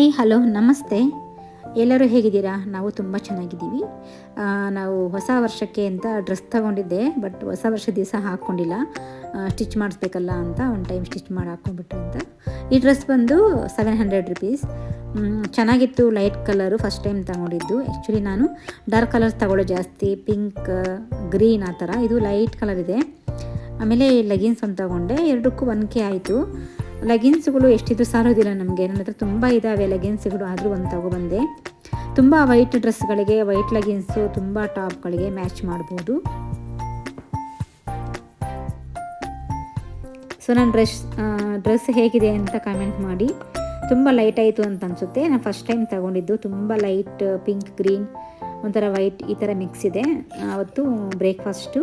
Hi, hello, ನಮಸ್ತೆ. ಎಲ್ಲರೂ ಹೇಗಿದ್ದೀರಾ? ನಾವು ತುಂಬ ಚೆನ್ನಾಗಿದ್ದೀವಿ. ನಾವು ಹೊಸ ವರ್ಷಕ್ಕೆ ಅಂತ ಡ್ರೆಸ್ ತಗೊಂಡಿದ್ದೆ, ಬಟ್ ಹೊಸ ವರ್ಷದ ದಿವಸ ಹಾಕ್ಕೊಂಡಿಲ್ಲ ಸ್ಟಿಚ್ ಮಾಡಿಸ್ಬೇಕಲ್ಲ ಅಂತ ಒಂದು ಟೈಮ್ ಸ್ಟಿಚ್ ಮಾಡಿ ಹಾಕ್ಕೊಂಡ್ಬಿಟ್ಟು ಅಂತ. ಈ ಡ್ರೆಸ್ ಬಂದು ಸೆವೆನ್ ಹಂಡ್ರೆಡ್ ರುಪೀಸ್. ಚೆನ್ನಾಗಿತ್ತು, ಲೈಟ್ ಕಲರು ಫಸ್ಟ್ ಟೈಮ್ ತಗೊಂಡಿದ್ದು. ಆ್ಯಕ್ಚುಲಿ ನಾನು ಡಾರ್ಕ್ ಕಲರ್ಸ್ ತಗೊಳ್ಳೋ ಜಾಸ್ತಿ, ಪಿಂಕ್, ಗ್ರೀನ್ ಆ ಥರ. ಇದು ಲೈಟ್ ಕಲರ್ ಇದೆ. ಆಮೇಲೆ ಲೆಗಿನ್ಸ್ ಒಂದು ತಗೊಂಡೆ. ಎರಡಕ್ಕೂ ಒನ್ ಕೆ ಆಯಿತು. ಲೆಗಿನ್ಸ್ಗಳು ಎಷ್ಟಿದ್ರು ಸಾರೋದಿಲ್ಲ ನಮಗೆ. ನನ್ನ ಹತ್ರ ತುಂಬ ಇದ್ದಾವೆ ಲೆಗಿನ್ಸ್ಗಳು ಆದರೂ ಒಂದು ತಗೊಬಂದೆ ತುಂಬ ವೈಟ್ ಡ್ರೆಸ್ಗಳಿಗೆ ವೈಟ್ ಲೆಗಿನ್ಸು ತುಂಬ ಟಾಪ್ಗಳಿಗೆ ಮ್ಯಾಚ್ ಮಾಡ್ಬೋದು. ಸೊ ನನ್ನ ಡ್ರೆಸ್ ಡ್ರೆಸ್ ಹೇಗಿದೆ ಅಂತ ಕಮೆಂಟ್ ಮಾಡಿ. ತುಂಬ ಲೈಟ್ ಆಯಿತು ಅಂತ ಅನಿಸುತ್ತೆ. ನಾನು ಫಸ್ಟ್ ಟೈಮ್ ತಗೊಂಡಿದ್ದು. ತುಂಬ ಲೈಟ್ ಪಿಂಕ್ ಗ್ರೀನ್ ಒಂಥರ ವೈಟ್ ಈ ಥರ ಮಿಕ್ಸ್ ಇದೆ. ಆವತ್ತು ಬ್ರೇಕ್ಫಾಸ್ಟು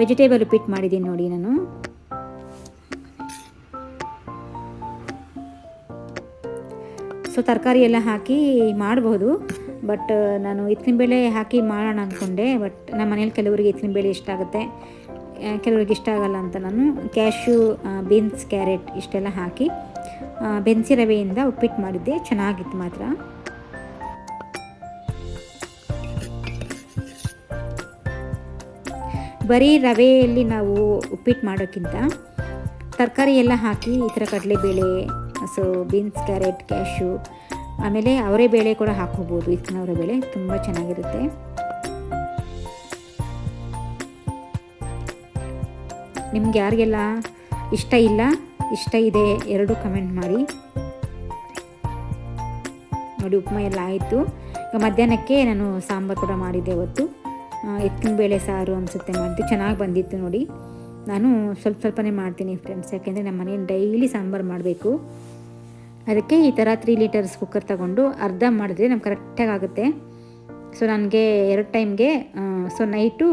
ವೆಜಿಟೇಬಲ್ ಉಪ್ಪಿಟ್ಟು ಮಾಡಿದ್ದೀನಿ ನೋಡಿ ನಾನು. ಸೊ ತರಕಾರಿ ಎಲ್ಲ ಹಾಕಿ ಮಾಡಬಹುದು ಬಟ್ ನಾನು ಬೇಳೆ ಹಾಕಿ ಮಾಡೋಣ ಅಂದ್ಕೊಂಡೆ ಬಟ್ ನಮ್ಮ ಮನೇಲಿ ಕೆಲವರಿಗೆ ಬೇಳೆ ಇಷ್ಟ ಆಗುತ್ತೆ. ಕೆಲವ್ರಿಗೆ ಇಷ್ಟ ಆಗಲ್ಲ ಅಂತ ನಾನು ಕ್ಯಾಶು ಬೀನ್ಸ್ ಕ್ಯಾರೆಟ್ ಇಷ್ಟೆಲ್ಲ ಹಾಕಿ ಬೆನ್ಸಿ ರವೆಯಿಂದ ಉಪ್ಪಿಟ್ಟು ಮಾಡಿದ್ದೆ. ಚೆನ್ನಾಗಿತ್ತು ಮಾತ್ರ. ಬರೀ ರವೆಯಲ್ಲಿ ನಾವು ಉಪ್ಪಿಟ್ಟು ಮಾಡೋಕ್ಕಿಂತ ತರಕಾರಿ ಎಲ್ಲ ಹಾಕಿ ಈ ಥರ ಕಡಲೆಬೇಳೆ ಸೊ ಬೀನ್ಸ್ ಕ್ಯಾರೆಟ್ ಕ್ಯಾಶು ಆಮೇಲೆ ಅವರೇ ಬೇಳೆ ಕೂಡ ಹಾಕೋಬೋದು ಇತ್ತಿನವರ ಬೇಳೆ ತುಂಬ ಚೆನ್ನಾಗಿರುತ್ತೆ. ನಿಮ್ಗೆ ಯಾರಿಗೆಲ್ಲ ಇಷ್ಟ ಇಲ್ಲ, ಇಷ್ಟ ಇದೆ ಎರಡು ಕಮೆಂಟ್ ಮಾಡಿ. ನೋಡಿ, ಉಪ್ಮಾ ಎಲ್ಲ ಆಯಿತು. ಈಗ ಮಧ್ಯಾಹ್ನಕ್ಕೆ ನಾನು ಸಾಂಬಾರು ಕೂಡ ಮಾಡಿದ್ದೆ ಇವತ್ತು ಎತ್ತಿನ ಬೇಳೆ ಸಾರು ಅನಿಸುತ್ತೆ ಮಾಡಿದ್ದು. ಚೆನ್ನಾಗಿ ಬಂದಿತ್ತು ನೋಡಿ. ನಾನು ಸ್ವಲ್ಪ ಸ್ವಲ್ಪನೇ ಮಾಡ್ತೀನಿ ಫ್ರೆಂಡ್ಸ್ ಯಾಕೆಂದರೆ ನಮ್ಮ ಮನೇಲಿ ಡೈಲಿ ಸಾಂಬಾರು ಮಾಡಬೇಕು. ಅದಕ್ಕೆ ಈ ಥರ ತ್ರೀ ಲೀಟರ್ಸ್ ಕುಕ್ಕರ್ ತಗೊಂಡು ಅರ್ಧ ಮಾಡಿದ್ರೆ ನಮ್ಗೆ ಕರೆಕ್ಟಾಗಿ ಆಗುತ್ತೆ. ಸೊ ನನಗೆ ಎರಡು ಟೈಮ್ಗೆ ಸೊ ನೈಟು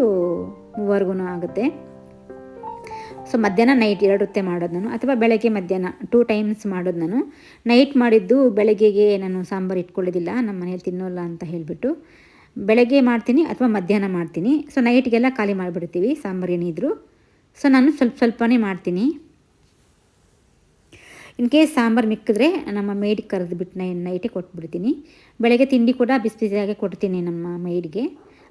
ಮೂವರ್ಗೂ ಆಗುತ್ತೆ. ಸೊ ಮಧ್ಯಾಹ್ನ ನೈಟ್ ಎರಡು ಹೊತ್ತೆ ಮಾಡೋದು ನಾನು. ಅಥವಾ ಬೆಳಗ್ಗೆ ಮಧ್ಯಾಹ್ನ ಟೂ ಟೈಮ್ಸ್ ಮಾಡೋದು ನಾನು. ನೈಟ್ ಮಾಡಿದ್ದು ಬೆಳಗ್ಗೆಗೆ ನಾನು ಸಾಂಬಾರು ಇಟ್ಕೊಳ್ಳೋದಿಲ್ಲ, ನಮ್ಮ ಮನೇಲಿ ತಿನ್ನೋಲ್ಲ ಅಂತ ಹೇಳಿಬಿಟ್ಟು. ಬೆಳಗ್ಗೆ ಮಾಡ್ತೀನಿ ಅಥವಾ ಮಧ್ಯಾಹ್ನ ಮಾಡ್ತೀನಿ. ಸೊ ನೈಟ್ಗೆಲ್ಲ ಖಾಲಿ ಮಾಡಿಬಿಡ್ತೀವಿ, ಸಾಂಬಾರು ಏನಿದ್ರು. ಸೊ ನಾನು ಸ್ವಲ್ಪ ಸ್ವಲ್ಪನೇ ಮಾಡ್ತೀನಿ. ಇನ್ ಕೇಸ್ ಸಾಂಬಾರು ಮಿಕ್ಕಿದ್ರೆ ನಮ್ಮ ಮೇಡಿಗೆ ಕರೆದುಬಿಟ್ಟು ನೈ ನೈಟೇ ಕೊಟ್ಬಿಡ್ತೀನಿ. ಬೆಳಗ್ಗೆ ತಿಂಡಿ ಕೂಡ ಬಿಸಿ ಬಿಸಿಯಾಗೆ ಕೊಡ್ತೀನಿ ನಮ್ಮ ಮೇಡಿಗೆ.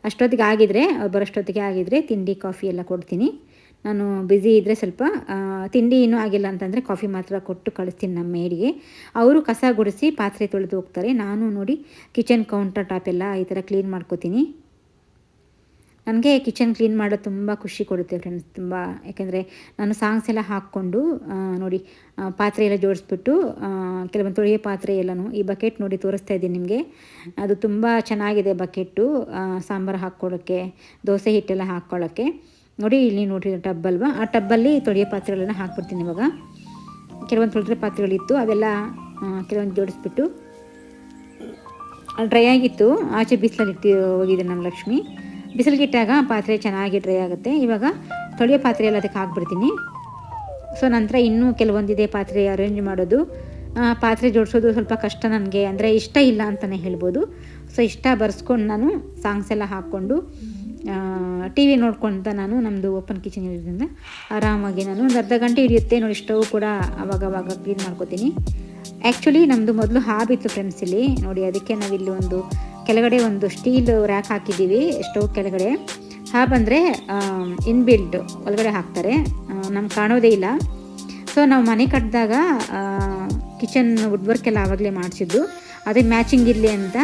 ಅಷ್ಟೊತ್ತಿಗೆ ಆಗಿದ್ರೆ ಅವ್ರು ಬರೋಷ್ಟೊತ್ತಿಗೆ ಆಗಿದ್ರೆ ತಿಂಡಿ, ಕಾಫಿ ಎಲ್ಲ ಕೊಡ್ತೀನಿ. ನಾನು ಬ್ಯುಸಿ ಇದ್ದರೆ ಸ್ವಲ್ಪ ತಿಂಡಿ ಇನ್ನೂ ಆಗಿಲ್ಲ ಅಂತಂದರೆ ಕಾಫಿ ಮಾತ್ರ ಕೊಟ್ಟು ಕಳಿಸ್ತೀನಿ ನಮ್ಮ ಮೇಡಿಗೆ. ಅವರು ಕಸ ಗುಡಿಸಿ ಪಾತ್ರೆ ತೊಳೆದು ಹೋಗ್ತಾರೆ. ನಾನು ನೋಡಿ ಕಿಚನ್ ಕೌಂಟರ್ ಟಾಪ್ ಎಲ್ಲ ಈ ಥರ ಕ್ಲೀನ್ ಮಾಡ್ಕೋತೀನಿ. ನನಗೆ ಕಿಚನ್ ಕ್ಲೀನ್ ಮಾಡೋದು ತುಂಬ ಖುಷಿ ಕೊಡುತ್ತೆ ಫ್ರೆಂಡ್ಸ್ ತುಂಬ. ಯಾಕೆಂದರೆ ನಾನು ಸಾಂಗ್ಸ್ ಎಲ್ಲ ಹಾಕ್ಕೊಂಡು ನೋಡಿ ಪಾತ್ರೆ ಎಲ್ಲ ಜೋಡಿಸ್ಬಿಟ್ಟು ಕೆಲವೊಂದು ತೊಳೆಯೋ ಪಾತ್ರೆ ಎಲ್ಲನೂ ಈ ಬಕೆಟ್ ನೋಡಿ ತೋರಿಸ್ತಾ ಇದ್ದೀನಿ ನಿಮಗೆ. ಅದು ತುಂಬ ಚೆನ್ನಾಗಿದೆ ಬಕೆಟ್ಟು ಸಾಂಬಾರು ಹಾಕ್ಕೊಳ್ಳೋಕ್ಕೆ ದೋಸೆ ಹಿಟ್ಟೆಲ್ಲ ಹಾಕ್ಕೊಳ್ಳೋಕ್ಕೆ ನೋಡಿ, ಇಲ್ಲಿ ನೋಡಿ ಟಬ್ ಅಲ್ವಾ? ಆ ಟಬ್ಬಲ್ಲಿ ತೊಳೆಯೋ ಪಾತ್ರೆಗಳನ್ನ ಹಾಕ್ಬಿಡ್ತೀನಿ ಇವಾಗ. ಕೆಲವೊಂದು ತೊಳೆದ್ರೆ ಪಾತ್ರೆಗಳಿತ್ತು ಅವೆಲ್ಲ ಕೆಲವೊಂದು ಜೋಡಿಸ್ಬಿಟ್ಟು. ಡ್ರೈ ಆಗಿತ್ತು, ಆಚೆ ಬಿಸಿಲಲ್ಲಿ ಇಟ್ಟು ಹೋಗಿದೆ ನಮ್ಮ ಲಕ್ಷ್ಮಿ. ಬಿಸಿಲಿಗೆ ಇಟ್ಟಾಗ ಪಾತ್ರೆ ಚೆನ್ನಾಗಿ ಡ್ರೈ ಆಗುತ್ತೆ. ಇವಾಗ ತೊಳೆಯೋ ಪಾತ್ರೆ ಎಲ್ಲ ಅದಕ್ಕೆ ಹಾಕ್ಬಿಡ್ತೀನಿ. ಸೊ ನಂತರ ಇನ್ನೂ ಕೆಲವೊಂದಿದೆ ಪಾತ್ರೆ ಅರೇಂಜ್ ಮಾಡೋದು. ಪಾತ್ರೆ ಜೋಡಿಸೋದು ಸ್ವಲ್ಪ ಕಷ್ಟ ನನಗೆ. ಅಂದರೆ ಇಷ್ಟ ಇಲ್ಲ ಅಂತಲೇ ಹೇಳ್ಬೋದು. ಸೊ ಇಷ್ಟ ಬರ್ಸ್ಕೊಂಡು ನಾನು ಸಾಂಗ್ಸ್ ಎಲ್ಲ ಹಾಕ್ಕೊಂಡು ಟಿ ವಿ ನೋಡ್ಕೊಳ್ತಾ ನಾನು ನಮ್ಮದು ಓಪನ್ ಕಿಚನ್ ಇರೋದ್ರಿಂದ ಆರಾಮಾಗಿ ನಾನು ಒಂದು ಅರ್ಧ ಗಂಟೆ ಹಿಡಿಯುತ್ತೆ. ನೋಡಿ ಸ್ಟವ್ ಕೂಡ ಅವಾಗ ಅವಾಗ ಕ್ಲೀನ್ ಮಾಡ್ಕೋತೀನಿ. ಆ್ಯಕ್ಚುಲಿ ನಮ್ಮದು ಮೊದಲು ಹಾಬ್ ಇತ್ತು ಫ್ರೆಂಡ್ಸ್ ಇಲ್ಲಿ. ನೋಡಿ, ಅದಕ್ಕೆ ನಾವಿಲ್ಲಿ ಒಂದು ಕೆಳಗಡೆ ಒಂದು ಸ್ಟೀಲ್ ರ್ಯಾಕ್ ಹಾಕಿದ್ದೀವಿ ಸ್ಟೋವ್ ಕೆಳಗಡೆ. ಹಾಬ್ ಅಂದರೆ ಇನ್ಬಿಲ್ಡ್ ಒಳಗಡೆ ಹಾಕ್ತಾರೆ. ನಮ್ಗೆ ಕಾಣೋದೇ ಇಲ್ಲ. ಸೊ ನಾವು ಮನೆ ಕಟ್ಟಿದಾಗ ಕಿಚನ್ ವುಡ್ ವರ್ಕ್ ಎಲ್ಲ ಆವಾಗಲೇ ಮಾಡಿಸಿದ್ದು. ಅದಕ್ಕೆ ಮ್ಯಾಚಿಂಗ್ ಇರಲಿ ಅಂತ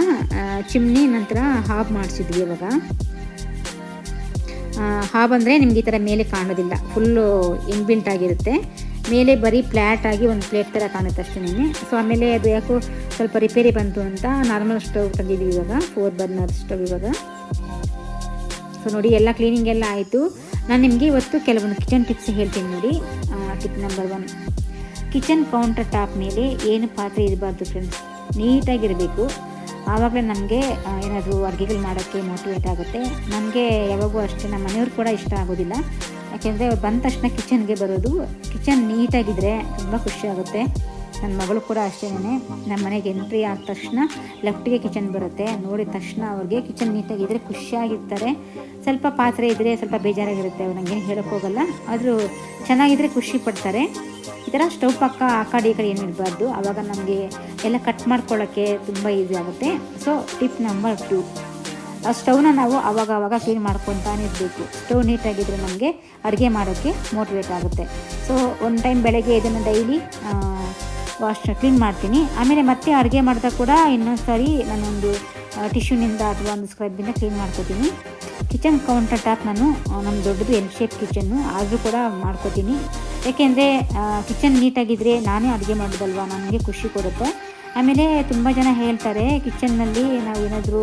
ಚಿಮ್ನಿ ನಂತರ ಹಾಬ್ ಮಾಡಿಸಿದ್ವಿ ಇವಾಗ. ಹಾಬ್ ಅಂದರೆ ನಿಮ್ಗೆ ಈ ಥರ ಮೇಲೆ ಕಾಣೋದಿಲ್ಲ. ಫುಲ್ಲು ಇನ್ಬಿಲ್ಟ್ ಆಗಿರುತ್ತೆ. ಮೇಲೆ ಬರೀ ಫ್ಲ್ಯಾಟ್ ಆಗಿ ಒಂದು ಪ್ಲೇಟ್ ಥರ ಕಾಣುತ್ತೆ ಅಷ್ಟೇ ಸೊ ಆಮೇಲೆ ಅದು ಯಾಕೋ ಸ್ವಲ್ಪ ರಿಪೇರಿ ಬಂತು ಅಂತ ನಾರ್ಮಲ್ ಸ್ಟವ್ ತಂದಿದ್ದೀವಿ ಇವಾಗ ಫೋರ್ ಬರ್ನರ್ ಸ್ಟವ್ ಇವಾಗ. ಸೊ ನೋಡಿ ಎಲ್ಲ ಕ್ಲೀನಿಂಗ್ ಎಲ್ಲ ಆಯಿತು. ನಾನು ನಿಮಗೆ ಇವತ್ತು ಕೆಲವೊಂದು ಕಿಚನ್ ಟಿಪ್ಸ್ ಹೇಳ್ತೀನಿ ನೋಡಿ. Tip number one kitchen counter top ಮೇಲೆ ಏನು ಪಾತ್ರೆ ಇರಬಾರ್ದು ಫ್ರೆಂಡ್ಸ್ ನೀಟಾಗಿರಬೇಕು. ಆವಾಗಲೇ ನಮಗೆ ಏನಾದರೂ ಅಡುಗೆಗಳು ಮಾಡೋಕ್ಕೆ ಮೋಟಿವೇಟ್ ಆಗುತ್ತೆ. ನಮಗೆ ಯಾವಾಗೂ ಅಷ್ಟೇ, ನಮ್ಮ ಮನೆಯವ್ರು ಕೂಡ ಇಷ್ಟ ಆಗೋದಿಲ್ಲ. ಯಾಕೆಂದರೆ ಅವ್ರು ಬಂದ ತಕ್ಷಣ ಕಿಚನ್ಗೆ ಬರೋದು. ಕಿಚನ್ ನೀಟಾಗಿದ್ದರೆ ತುಂಬ ಖುಷಿ ಆಗುತ್ತೆ. ನನ್ನ ಮಗಳು ಕೂಡ ಅಷ್ಟೇ ನಮ್ಮ ಮನೆಗೆ ಎಂಟ್ರಿ ಆದ ತಕ್ಷಣ ಲೆಫ್ಟಿಗೆ ಕಿಚನ್ ಬರುತ್ತೆ. ನೋಡಿದ ತಕ್ಷಣ ಅವ್ರಿಗೆ ಕಿಚನ್ ನೀಟಾಗಿದ್ದರೆ ಖುಷಿಯಾಗಿರ್ತಾರೆ. ಸ್ವಲ್ಪ ಪಾತ್ರೆ ಇದ್ದರೆ ಸ್ವಲ್ಪ ಬೇಜಾರಾಗಿರುತ್ತೆ. ಅವ್ರು ನನಗೇನು ಹೇಳೋಕ್ಕೆ ಹೋಗಲ್ಲ. ಆದರೂ ಚೆನ್ನಾಗಿದ್ದರೆ ಖುಷಿ ಪಡ್ತಾರೆ. ಈ ಥರ ಸ್ಟವ್ ಪಕ್ಕ ಆ ಕಡೆ ಈ ಕಡೆ ಏನು ಇರಬಾರ್ದು. ಆವಾಗ ನಮಗೆ ಎಲ್ಲ ಕಟ್ ಮಾಡ್ಕೊಳ್ಳೋಕ್ಕೆ ತುಂಬ ಈಸಿ ಆಗುತ್ತೆ. ಸೊ ಟಿಪ್ ನಂಬರ್ ಟು ಆ ಸ್ಟವ್ನ ನಾವು ಆವಾಗ ಆವಾಗ ಕ್ಲೀನ್ ಮಾಡ್ಕೊತಾನೆ ಇರಬೇಕು. ಸ್ಟವ್ ನೀಟಾಗಿದ್ದರೆ ನಮಗೆ ಅಡುಗೆ ಮಾಡೋಕ್ಕೆ ಮೋಟಿವೇಟ್ ಆಗುತ್ತೆ. ಸೊ ಒಂದು ಟೈಮ್ ಬೆಳಗ್ಗೆ ಇದನ್ನು ಡೈಲಿ ವಾಶ್ ಕ್ಲೀನ್ ಮಾಡ್ತೀನಿ. ಆಮೇಲೆ ಮತ್ತೆ ಅಡುಗೆ ಮಾಡಿದಾಗ ಕೂಡ ಇನ್ನೊಂದು ಸಾರಿ ನಾನೊಂದು ಟಿಶ್ಯೂನಿಂದ ಅಥವಾ ಒಂದು ಸ್ಕ್ರಬ್ಬಿಂದ ಕ್ಲೀನ್ ಮಾಡ್ಕೋತೀನಿ. ಕಿಚನ್ ಕೌಂಟರ್ ಟಾಪ್ ನಾನು ನಮ್ಮ ದೊಡ್ಡದು ಎಲ್ ಶೇಪ್ ಕಿಚನ್ನು ಆದರೂ ಕೂಡ ಮಾಡ್ಕೋತೀನಿ. ಯಾಕೆಂದರೆ ಕಿಚನ್ ನೀಟಾಗಿದ್ದರೆ ನಾನೇ ಅಡುಗೆ ಮಾಡೋದಲ್ವ? ನನಗೆ ಖುಷಿ ಕೊಡುತ್ತೆ. ಆಮೇಲೆ ತುಂಬ ಜನ ಹೇಳ್ತಾರೆ ಕಿಚನ್ನಲ್ಲಿ ನಾವು ಏನಾದರೂ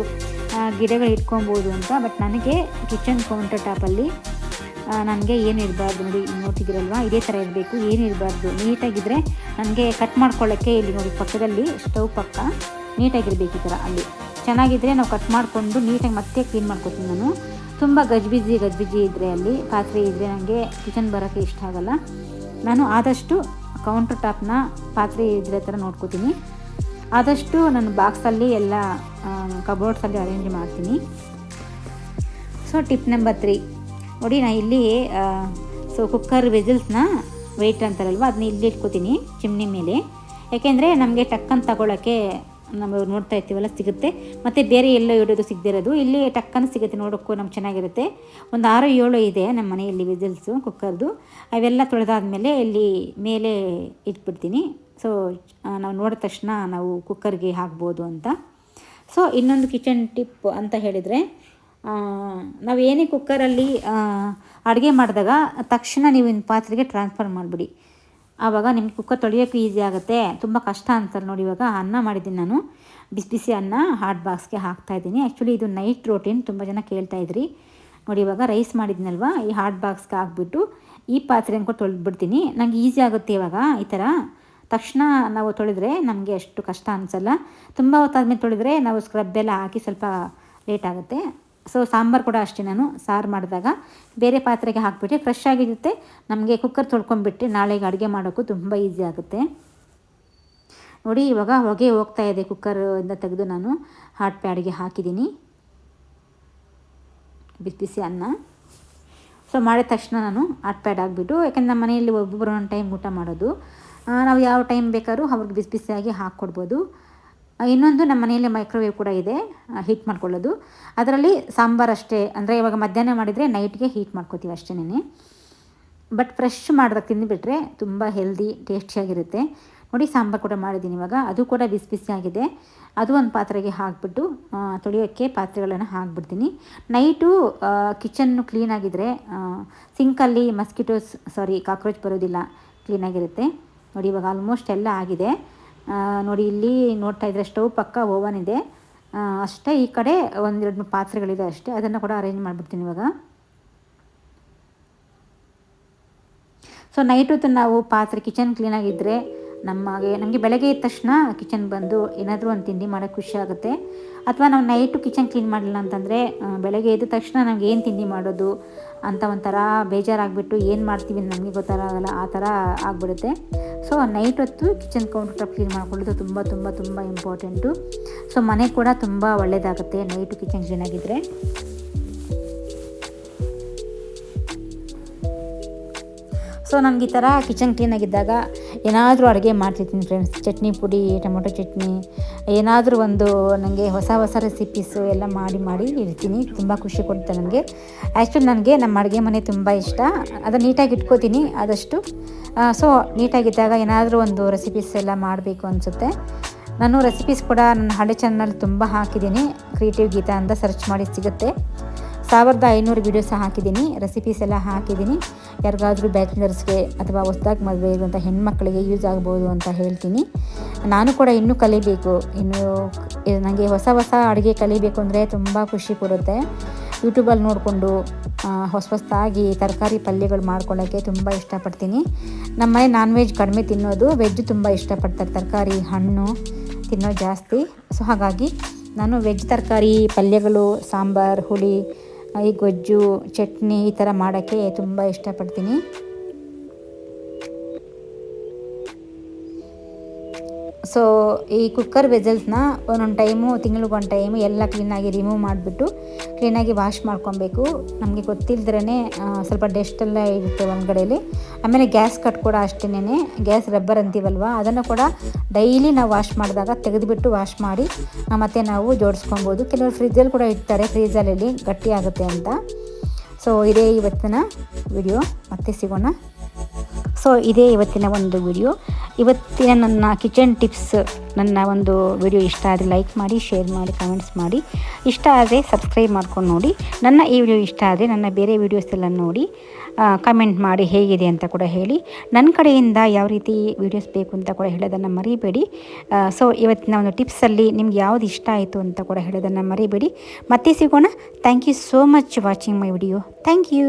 ಗಿಡಗಳು ಇಟ್ಕೊಬೋದು ಅಂತ ಬಟ್ ನನಗೆ ಕಿಚನ್ ಕೌಂಟರ್ ಟಾಪಲ್ಲಿ ನನಗೆ ಏನು ಇರಬಾರ್ದು ನೋಡಿ ನೋಡ್ತಿದ್ದೀರಲ್ವಾ? ಇದೇ ಥರ ಇರಬೇಕು, ಏನು ಇರಬಾರ್ದು? ನೀಟಾಗಿದ್ದರೆ ನನಗೆ ಕಟ್ ಮಾಡ್ಕೊಳ್ಳೋಕ್ಕೆ ಇಲ್ಲಿ ನೋಡಿ, ಪಕ್ಕದಲ್ಲಿ ಸ್ಟವ್ ಪಕ್ಕ ನೀಟಾಗಿರ್ಬೇಕು ಈ ಥರ ಅಲ್ಲಿ. ಚೆನ್ನಾಗಿದ್ದರೆ ನಾವು ಕಟ್ ಮಾಡಿಕೊಂಡು ನೀಟಾಗಿ ಮತ್ತೆ ಕ್ಲೀನ್ ಮಾಡ್ಕೊತೀನಿ ನಾನು. ತುಂಬ ಗಜ್ಬಿಜಿ ಗಜ್ಬಿಜಿ ಇದ್ದರೆ ಅಲ್ಲಿ, ಪಾತ್ರೆ ಇದ್ದರೆ ನನಗೆ ಕಿಚನ್ ಬರೋಕ್ಕೆ ಇಷ್ಟ ಆಗೋಲ್ಲ. ನಾನು ಆದಷ್ಟು ಕೌಂಟರ್ ಟಾಪ್ನ ಪಾತ್ರೆ ಇದ್ರೆ ಥರ ನೋಡ್ಕೋತೀನಿ. ಆದಷ್ಟು ನಾನು ಬಾಕ್ಸಲ್ಲಿ ಎಲ್ಲ ಕಬೋರ್ಡ್ಸಲ್ಲಿ ಅರೇಂಜ್ ಮಾಡ್ತೀನಿ. ಸೊ ಟಿಪ್ ನಂಬರ್ ತ್ರೀ ನೋಡಿ ನಾನು ಇಲ್ಲಿ ಸೊ ಕುಕ್ಕರ್ ವೆಜಲ್ಸ್ನ ವೆಯ್ಟ್ ಅಂತಾರಲ್ವ ಅದನ್ನ ಇಲ್ಲಿ ಇಟ್ಕೋತೀನಿ ಚಿಮ್ನಿ ಮೇಲೆ. ಯಾಕೆಂದರೆ ನಮಗೆ ಟಕ್ಕನ್ ತಗೊಳ್ಳೋಕ್ಕೆ ನಾವು ನೋಡ್ತಾ ಇರ್ತೀವಲ್ಲ, ಸಿಗುತ್ತೆ. ಮತ್ತು ಬೇರೆ ಎಲ್ಲೋ ಇಡೋದು ಸಿಗದಿರೋದು ಇಲ್ಲಿ ಟಕ್ಕನ ಸಿಗುತ್ತೆ ನೋಡೋಕ್ಕೂ ನಮ್ಗೆ ಚೆನ್ನಾಗಿರುತ್ತೆ. ಒಂದು ಆರು, ಏಳು ಇದೆ ನಮ್ಮ ಮನೆಯಲ್ಲಿ ವಿಸಿಲ್ಸು, ಕುಕ್ಕರ್ದು. ಅವೆಲ್ಲ ತೊಳೆದಾದ್ಮೇಲೆ ಇಲ್ಲಿ ಮೇಲೆ ಇಟ್ಬಿಡ್ತೀನಿ. ಸೊ ನಾವು ನೋಡಿದ ತಕ್ಷಣ ನಾವು ಕುಕ್ಕರ್ಗೆ ಹಾಕ್ಬೋದು ಅಂತ. ಸೊ ಇನ್ನೊಂದು ಕಿಚನ್ ಟಿಪ್ ಅಂತ ಹೇಳಿದರೆ ನಾವು ಏನೇ ಕುಕ್ಕರಲ್ಲಿ ಅಡುಗೆ ಮಾಡಿದಾಗ ತಕ್ಷಣ ನೀವು ಇನ್ನು ಪಾತ್ರೆಗೆ ಟ್ರಾನ್ಸ್ಫರ್ ಮಾಡಿಬಿಡಿ. ಆವಾಗ ನಿಮ್ಗೆ ಕುಕ್ಕರ್ ತೊಳೆಯೋಕ್ಕೂ ಈಸಿ ಆಗುತ್ತೆ. ತುಂಬ ಕಷ್ಟ ಅಂತಾರೆ ನೋಡಿ ಇವಾಗ. ಅನ್ನ ಮಾಡಿದ್ದೀನಿ ನಾನು. ಬಿಸಿ ಬಿಸಿ ಅನ್ನ ಹಾಟ್ ಬಾಕ್ಸ್ಗೆ ಹಾಕ್ತಾಯಿದ್ದೀನಿ ಆ್ಯಕ್ಚುಲಿ ಇದು ನೈಟ್ ರೋಟೀನ್ ತುಂಬ ಜನ ಕೇಳ್ತಾ ಇದ್ರಿ. ನೋಡಿ ಇವಾಗ ರೈಸ್ ಮಾಡಿದ್ನಲ್ವ? ಈ ಹಾಟ್ ಬಾಕ್ಸ್ಗೆ ಹಾಕ್ಬಿಟ್ಟು ಈ ಪಾತ್ರೆನ ಕೂಡ ತೊಳೆದ್ಬಿಡ್ತೀನಿ. ನನಗೆ ಈಸಿ ಆಗುತ್ತೆ ಇವಾಗ ಈ ಥರ. ತಕ್ಷಣ ನಾವು ತೊಳೆದ್ರೆ ನಮಗೆ ಅಷ್ಟು ಕಷ್ಟ ಅನಿಸಲ್ಲ. ತುಂಬ ಹೊತ್ತಾದ್ಮೇಲೆ ತೊಳೆದ್ರೆ ನಾವು ಸ್ಕ್ರಬ್ ಎಲ್ಲ ಹಾಕಿ ಸ್ವಲ್ಪ ಲೇಟ್ ಆಗುತ್ತೆ. ಸೊ ಸಾಂಬಾರು ಕೂಡ ಅಷ್ಟೇ ನಾನು ಸಾರು ಮಾಡಿದಾಗ. ಬೇರೆ ಪಾತ್ರೆಗೆ ಹಾಕಿಬಿಟ್ಟು ಫ್ರೆಶ್ ಆಗಿರುತ್ತೆ. ನಮಗೆ ಕುಕ್ಕರ್ ತೊಳ್ಕೊಂಡ್ಬಿಟ್ಟು ನಾಳೆಗೆ ಅಡುಗೆ ಮಾಡೋಕ್ಕೂ ತುಂಬ ಈಸಿ ಆಗುತ್ತೆ. ನೋಡಿ, ಇವಾಗ ಹೊಗೆ ಹೋಗ್ತಾ ಇದೆ ಕುಕ್ಕರಿಂದ ತೆಗೆದು ನಾನು. ಹಾಟ್ ಪ್ಯಾಡ್ಗೆ ಹಾಕಿದ್ದೀನಿ. ಬಿಸಿ ಬಿಸಿ ಅನ್ನ. ಸೊ ಮಾಡಿದ ತಕ್ಷಣ ನಾನು ಹಾಟ್ ಪ್ಯಾಡ್ ಆಗಿಬಿಟ್ಟು ಯಾಕಂದ್ರೆ ನಮ್ಮ ಮನೆಯಲ್ಲಿ ಒಬ್ಬೊಬ್ಬರು ಒಂದು ಟೈಮ್ ಊಟ ಮಾಡೋದು. ನಾವು ಯಾವ ಟೈಮ್ ಬೇಕಾದ್ರೂ ಅವ್ರಿಗೆ ಬಿಸಿ ಬಿಸಿಯಾಗಿ ಹಾಕ್ಕೊಡ್ಬೋದು. ಇನ್ನೊಂದು ನಮ್ಮ ಮನೆಯಲ್ಲಿ ಮೈಕ್ರೋವೇವ್ ಕೂಡ ಇದೆ ಹೀಟ್ ಮಾಡ್ಕೊಳ್ಳೋದು. ಅದರಲ್ಲಿ ಸಾಂಬಾರು ಅಷ್ಟೇ, ಅಂದರೆ ಇವಾಗ ಮಧ್ಯಾಹ್ನ ಮಾಡಿದರೆ ನೈಟ್ಗೆ ಹೀಟ್ ಮಾಡ್ಕೋತೀವಿ ಅಷ್ಟೇನೆ ಬಟ್ ಫ್ರೆಶ್ ಮಾಡಿದಾಗ ತಿಂದುಬಿಟ್ರೆ ತುಂಬ ಹೆಲ್ದಿ ಟೇಸ್ಟಿಯಾಗಿರುತ್ತೆ ನೋಡಿ ಸಾಂಬಾರು ಕೂಡ ಮಾಡಿದ್ದೀನಿ ಇವಾಗ, ಅದು ಕೂಡ ಬಿಸಿ ಬಿಸಿಯಾಗಿದೆ ಅದು ಒಂದು ಪಾತ್ರೆಗೆ ಹಾಕ್ಬಿಟ್ಟು ತೊಳೆಯೋಕ್ಕೆ ಪಾತ್ರೆಗಳನ್ನು ಹಾಕ್ಬಿಡ್ತೀನಿ. ನೈಟು ಕಿಚನ್ನು ಕ್ಲೀನಾಗಿದ್ದರೆ ಸಿಂಕಲ್ಲಿ ಮಸ್ಕಿಟೋಸ್ ಸಾರಿ ಕಾಕ್ರೋಚ್ ಬರೋದಿಲ್ಲ ಕ್ಲೀನಾಗಿರುತ್ತೆ ನೋಡಿ ಇವಾಗ ಆಲ್ಮೋಸ್ಟ್ ಎಲ್ಲ ಆಗಿದೆ. ನೋಡಿ, ಇಲ್ಲಿ ನೋಡ್ತಾ ಇದ್ರೆ ಸ್ಟವ್ ಪಕ್ಕ ಓವನ್ ಇದೆ. ಅಷ್ಟೇ ಈ ಕಡೆ ಒಂದೆರಡು ಪಾತ್ರೆಗಳಿದೆ ಅಷ್ಟೇ. ಅದನ್ನು ಕೂಡ ಅರೇಂಜ್ ಮಾಡಿಬಿಡ್ತೀನಿ ಇವಾಗ. ಸೊ ನೈಟ್ ಹೊತ್ತು ನಾವು ಪಾತ್ರೆ ಕಿಚನ್ ಕ್ಲೀನಾಗಿದ್ದರೆ ನಮಗೆ ನಮಗೆ ಬೆಳಗ್ಗೆ ಎದ್ದ ತಕ್ಷಣ ಕಿಚನ್ ಬಂದು ಏನಾದರೂ ಒಂದು ತಿಂಡಿ ಮಾಡೋಕ್ಕೆ ಖುಷಿ ಆಗುತ್ತೆ. ಅಥವಾ ನಾವು ನೈಟು ಕಿಚನ್ ಕ್ಲೀನ್ ಮಾಡಲಿಲ್ಲ ಅಂತಂದರೆ ಬೆಳಗ್ಗೆ ಎದ್ದ ತಕ್ಷಣ ನಮ್ಗೆ ಏನು ತಿಂಡಿ ಮಾಡೋದು ಅಂತ ಒಂಥರ ಬೇಜಾರಾಗಿಬಿಟ್ಟು ಏನು ಮಾಡ್ತೀವಿ ನಮಗೆ ಗೊತ್ತಾಗಲ್ಲ, ಆ ಥರ ಆಗಿಬಿಡುತ್ತೆ. ಸೊ ನೈಟ್ ಹೊತ್ತು ಕಿಚನ್ ಕೌಂಟರ್ ಕ್ಲೀನ್ ಮಾಡ್ಕೊಳ್ಳೋದು ತುಂಬ ತುಂಬ ತುಂಬ ಇಂಪಾರ್ಟೆಂಟು ಸೊ ಮನೆ ಕೂಡ ತುಂಬ ಒಳ್ಳೆಯದಾಗುತ್ತೆ ನೈಟು ಕಿಚನ್ ಕ್ಲೀನಾಗಿದ್ದರೆ ಸೊ ನನಗೆ ಈ ಥರ ಕಿಚನ್ ಕ್ಲೀನಾಗಿದ್ದಾಗ ಏನಾದರೂ ಅಡುಗೆ ಮಾಡ್ತಿರ್ತೀನಿ ಫ್ರೆಂಡ್ಸ್ ಚಟ್ನಿ, ಪುಡಿ, ಟೊಮೊಟೊ ಚಟ್ನಿ, ಏನಾದರೂ ಒಂದು ನನಗೆ ಹೊಸ ಹೊಸ ರೆಸಿಪೀಸು ಎಲ್ಲ ಮಾಡಿ ಮಾಡಿ ಇರ್ತೀನಿ. ತುಂಬ ಖುಷಿ ಕೊಡುತ್ತೆ ನನಗೆ. ಆ್ಯಕ್ಚುಲಿ ನನಗೆ ನಮ್ಮ ಅಡುಗೆ ಮನೆ ತುಂಬ ಇಷ್ಟ. ಅದನ್ನು ನೀಟಾಗಿ ಇಟ್ಕೋತೀನಿ ಆದಷ್ಟು. ಸೊ ನೀಟಾಗಿದ್ದಾಗ ಏನಾದರೂ ಒಂದು ರೆಸಿಪೀಸ್ ಎಲ್ಲ ಮಾಡಬೇಕು ಅನಿಸುತ್ತೆ. ನಾನು ರೆಸಿಪೀಸ್ ಕೂಡ ನನ್ನ ಹಳೆ ಚಾನಲ್ ತುಂಬ ಹಾಕಿದ್ದೀನಿ. ಕ್ರಿಯೇಟಿವ್ ಗೀತಾ ಅಂತ ಸರ್ಚ್ ಮಾಡಿ ಸಿಗುತ್ತೆ. ಸಾವಿರದ ಐನೂರು ವೀಡಿಯೋಸ್ ಹಾಕಿದ್ದೀನಿ. ರೆಸಿಪೀಸ್ ಎಲ್ಲ ಹಾಕಿದ್ದೀನಿ. ಯಾರಿಗಾದ್ರೂ ಬ್ಯಾಚುಲರ್ಸ್ಗೆ ಅಥವಾ ಹೊಸ್ದಾಗಿ ಮದುವೆ ಇರುವಂಥ ಹೆಣ್ಮಕ್ಳಿಗೆ ಯೂಸ್ ಆಗ್ಬೋದು ಅಂತ ಹೇಳ್ತೀನಿ. ನಾನು ಕೂಡ ಇನ್ನೂ ಕಲಿಬೇಕು. ಇನ್ನೂ ನನಗೆ ಹೊಸ ಹೊಸ ಅಡುಗೆ ಕಲಿಬೇಕು ಅಂದರೆ ತುಂಬ ಖುಷಿ ಕೊಡುತ್ತೆ. ಯೂಟ್ಯೂಬಲ್ಲಿ ನೋಡಿಕೊಂಡು ಹೊಸ ಹೊಸದಾಗಿ ತರಕಾರಿ ಪಲ್ಯಗಳು ಮಾಡ್ಕೊಳ್ಳೋಕ್ಕೆ ತುಂಬ ಇಷ್ಟಪಡ್ತೀನಿ. ನಮ್ಮ ಮನೆ ನಾನ್ ವೆಜ್ ಕಡಿಮೆ ತಿನ್ನೋದು ವೆಜ್ ತುಂಬ ಇಷ್ಟಪಡ್ತಾರೆ. ತರಕಾರಿ, ಹಣ್ಣು ತಿನ್ನೋದು ಜಾಸ್ತಿ. ಸೊ ಹಾಗಾಗಿ ನಾನು ವೆಜ್ ತರಕಾರಿ, ಪಲ್ಯಗಳು, ಸಾಂಬಾರು, ಹುಳಿ ಈ ಗೊಜ್ಜು ಚಟ್ನಿ ಈ ಥರ ಮಾಡೋಕ್ಕೆ ತುಂಬ ಇಷ್ಟಪಡ್ತೀನಿ. ಸೊ ಈ ಕುಕ್ಕರ್ ವೆಜಲ್ಸ್ನ ಒಂದೊಂದು ಟೈಮು ತಿಂಗಳಿಗೆ ಒಂದು ಟೈಮು ಎಲ್ಲ ಕ್ಲೀನಾಗಿ ರಿಮೂವ್ ಮಾಡಿಬಿಟ್ಟು ಕ್ಲೀನಾಗಿ ವಾಶ್ ಮಾಡ್ಕೊಬೇಕು. ನಮಗೆ ಗೊತ್ತಿಲ್ದ್ರೇ ಸ್ವಲ್ಪ ಡಸ್ಟ್ ಎಲ್ಲ ಇರುತ್ತೆ ಕಡೆಯಲ್ಲಿ ಆಮೇಲೆ ಗ್ಯಾಸ್ ಕಟ್ ಕೂಡ ಅಷ್ಟೇನೆ ಗ್ಯಾಸ್ ರಬ್ಬರ್ ಅಂತೀವಲ್ವ? ಅದನ್ನು ಕೂಡ ಡೈಲಿ ನಾವು ವಾಶ್ ಮಾಡಿದಾಗ ತೆಗೆದುಬಿಟ್ಟು ವಾಶ್ ಮಾಡಿ ಮತ್ತೆ ನಾವು ಜೋಡಿಸ್ಕೊಬೋದು. ಕೆಲವರು ಫ್ರಿಜ್ಜಲ್ಲಿ ಕೂಡ ಇಡ್ತಾರೆ. ಫ್ರೀಜಲ್ಲಿ ಗಟ್ಟಿ ಆಗುತ್ತೆ ಅಂತ. ಸೊ ಇದೇ ಇವತ್ತಿನ ವಿಡಿಯೋ ಮತ್ತೆ ಸಿಗೋಣ. ಸೊ ಇದೇ ಇವತ್ತಿನ ಒಂದು ವಿಡಿಯೋ ಇವತ್ತಿನ ನನ್ನ ಕಿಚನ್ ಟಿಪ್ಸ್ ನನ್ನ ಒಂದು ವಿಡಿಯೋ ಇಷ್ಟ ಆದರೆ ಲೈಕ್ ಮಾಡಿ ಶೇರ್ ಮಾಡಿ ಕಮೆಂಟ್ಸ್ ಮಾಡಿ. ಇಷ್ಟ ಆದರೆ ಸಬ್ಸ್ಕ್ರೈಬ್ ಮಾಡ್ಕೊಂಡು ನೋಡಿ. ನನ್ನ ಈ ವಿಡಿಯೋ ಇಷ್ಟ ಆದರೆ ನನ್ನ ಬೇರೆ ವಿಡಿಯೋಸ್ ಎಲ್ಲ ನೋಡಿ ಕಮೆಂಟ್ ಮಾಡಿ ಹೇಗಿದೆ ಅಂತ ಕೂಡ ಹೇಳಿ. ನನ್ನ ಕಡೆಯಿಂದ ಯಾವ ರೀತಿ ವಿಡಿಯೋಸ್ ಬೇಕು ಅಂತ ಕೂಡ ಹೇಳೋದನ್ನು ಮರಿಬೇಡಿ. ಸೊ ಇವತ್ತಿನ ಒಂದು ಟಿಪ್ಸಲ್ಲಿ ನಿಮ್ಗೆ ಯಾವುದು ಇಷ್ಟ ಆಯಿತು ಅಂತ ಕೂಡ ಹೇಳೋದನ್ನು ಮರಿಬೇಡಿ. ಮತ್ತೆ ಸಿಗೋಣ. Thank you so much watching my video thank you